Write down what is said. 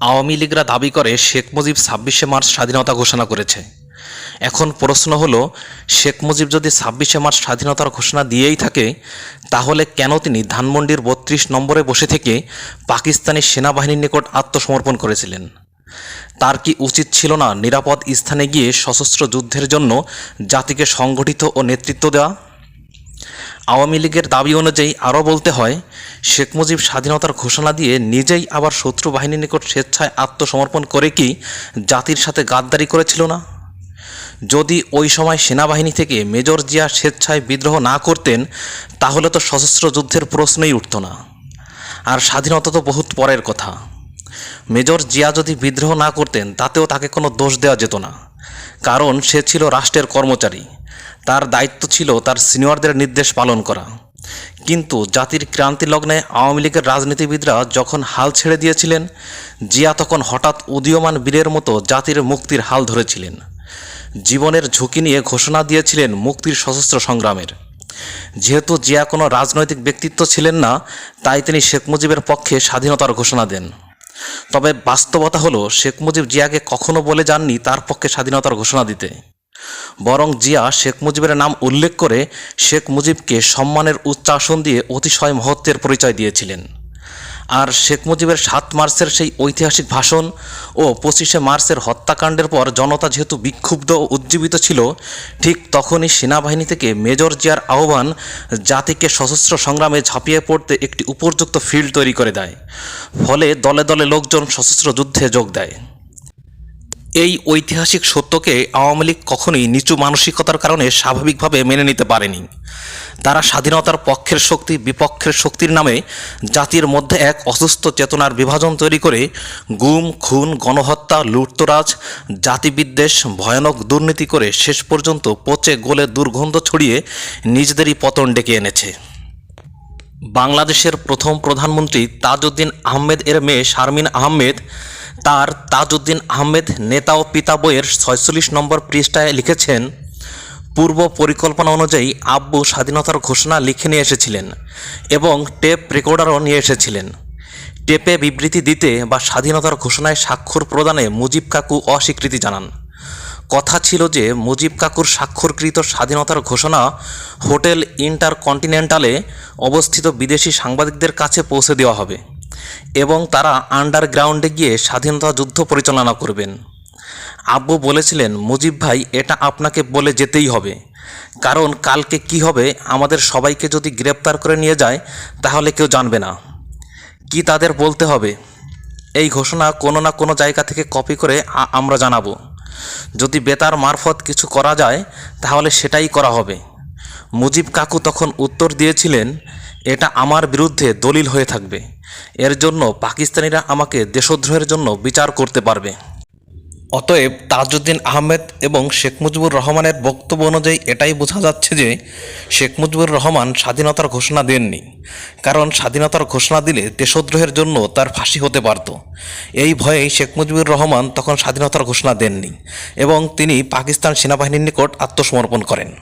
আওয়ামী লীগরা দাবি করে শেখ মুজিব ছাব্বিশে মার্চ স্বাধীনতা ঘোষণা করেছে। এখন প্রশ্ন হলো, শেখ মুজিব যদি ছাব্বিশে মার্চ স্বাধীনতার ঘোষণা দিয়েই থাকে, তাহলে কেন তিনি ধানমন্ডির বত্রিশ নম্বরে বসে থেকে পাকিস্তানি সেনাবাহিনীর নিকট আত্মসমর্পণ করেছিলেন? তার কি উচিত ছিল না নিরাপদ স্থানে গিয়ে সশস্ত্র যুদ্ধের জন্য জাতিকে সংগঠিত ও নেতৃত্ব দেওয়া? আওয়ামী লীগের দাবি অনুযায়ী আরও বলতে হয়, শেখ মুজিব স্বাধীনতার ঘোষণা দিয়ে নিজেই আবার শত্রু বাহিনীর নিকট স্বেচ্ছায় আত্মসমর্পণ করে কি জাতির সাথে গাদ্দারি করেছিল না? যদি ওই সময় সেনাবাহিনী থেকে মেজর জিয়া স্বেচ্ছায় বিদ্রোহ না করতেন, তাহলে তো সশস্ত্র যুদ্ধের প্রশ্নই উঠত না। আর স্বাধীনতা তো বহুত পরের কথা। মেজর জিয়া যদি বিদ্রোহ না করতেন, তাতেও তাকে কোনো দোষ দেওয়া যেত না। কারণ সে ছিল রাষ্ট্রের কর্মচারী। তার দায়িত্ব ছিল তার সিনিয়রদের নির্দেশ পালন করা। কিন্তু জাতির ক্রান্তি লগ্নে আওয়ামী লীগের রাজনীতিবিদরা যখন হাল ছেড়ে দিয়েছিলেন, জিয়া তখন হঠাৎ উদীয়মান বীরের মতো জাতির মুক্তির হাল ধরেছিলেন। জীবনের ঝুঁকি নিয়ে ঘোষণা দিয়েছিলেন মুক্তির সশস্ত্র সংগ্রামের। যেহেতু জিয়া কোনো রাজনৈতিক ব্যক্তিত্ব ছিলেন না, তাই তিনি শেখ মুজিবের পক্ষে স্বাধীনতার ঘোষণা দেন। তবে বাস্তবতা হলো, শেখ মুজিব জিয়াকে কখনো বলে যাননি তার পক্ষে স্বাধীনতার ঘোষণা দিতে। বরং জিয়া শেখ মুজিবের নাম উল্লেখ করে শেখ মুজিবকে সম্মানের উচ্চাসন দিয়ে অতিশয় মহত্বের পরিচয় দিয়েছিলেন। আর শেখ মুজিবের সাত মার্চের সেই ঐতিহাসিক ভাষণ ও পঁচিশে মার্চের হত্যাকাণ্ডের পর জনতা যেহেতু বিক্ষুব্ধ ও উজ্জীবিত ছিল, ঠিক তখনই সেনাবাহিনী থেকে মেজর জিয়ার আহ্বান জাতিকে সশস্ত্র সংগ্রামে ঝাঁপিয়ে পড়তে একটি উপযুক্ত ফিল্ড তৈরি করে দেয়। ফলে দলে দলে লোকজন সশস্ত্র যুদ্ধে যোগ দেয়। এই ঐতিহাসিক সত্যকে আওয়ামী লীগ কখনোই নিচু মানসিকতার কারণে স্বাভাবিকভাবে মেনে নিতে পারেনি। তারা স্বাধীনতার পক্ষের শক্তি, বিপক্ষের শক্তির নামে জাতির মধ্যে এক অসুস্থ চেতনার বিভাজন তৈরি করে গুম, খুন, গণহত্যা, লুটতরাজ, জাতিবিদ্বেষ, ভয়ানক দুর্নীতি করে শেষ পর্যন্ত পচে গোলে দুর্গন্ধ ছড়িয়ে নিজেদেরই পতন ডেকে এনেছে। বাংলাদেশের প্রথম প্রধানমন্ত্রী তাজউদ্দিন আহমেদ এর মেয়ে শারমিন আহমেদ তার তাজউদ্দিন আহমেদ নেতা ও পিতা বইয়ের ছয়চল্লিশ নম্বর পৃষ্ঠায় লিখেছেন, পূর্ব পরিকল্পনা অনুযায়ী আব্বু স্বাধীনতার ঘোষণা লিখে নিয়ে এসেছিলেন এবং টেপ রেকর্ডারও নিয়ে এসেছিলেন। টেপে বিবৃতি দিতে বা স্বাধীনতার ঘোষণায় স্বাক্ষর প্রদানে মুজিব কাকু অস্বীকৃতি জানান। কথা ছিল যে মুজিব কাকুর স্বাক্ষরকৃত স্বাধীনতার ঘোষণা হোটেল ইন্টারকন্টিনেন্টালে অবস্থিত বিদেশি সাংবাদিকদের কাছে পৌঁছে দেওয়া হবে। এবং তারা আন্ডারগ্রাউন্ডে গিয়ে স্বাধীনতা যুদ্ধ পরিচালনা করবেন। আব্বু বলেছিলেন, মুজিব ভাই, এটা আপনাকে বলে যেতেই হবে। কারণ কালকে কি হবে, আমাদের সবাইকে যদি গ্রেপ্তার করে নিয়ে যায়, তাহলে কেউ জানবে না। কি তাদের বলতে হবে? এই ঘোষণা কোনো না কোনো জায়গা থেকে কপি করে আমরা জানাব। যদি বেতার মারফত কিছু করা যায়, তাহলে সেটাই করা হবে। মুজিব কাকু তখন উত্তর দিয়েছিলেন, এটা আমার বিরুদ্ধে দলিল হয়ে থাকবে। এর জন্য পাকিস্তানিরা আমাকে দেশদ্রোহের জন্য বিচার করতে পারবে। অতএব তাজউদ্দিন আহমেদ এবং শেখ মুজিবুর রহমানের বক্তব্য অনুযায়ী এটাই বোঝা যাচ্ছে যে, শেখ মুজিবুর রহমান স্বাধীনতার ঘোষণা দেননি। কারণ স্বাধীনতার ঘোষণা দিলে দেশদ্রোহের জন্য তার ফাঁসি হতে পারত। এই ভয়েই শেখ মুজিবুর রহমান তখন স্বাধীনতার ঘোষণা দেননি এবং তিনি পাকিস্তান সেনাবাহিনীর নিকট আত্মসমর্পণ করেন।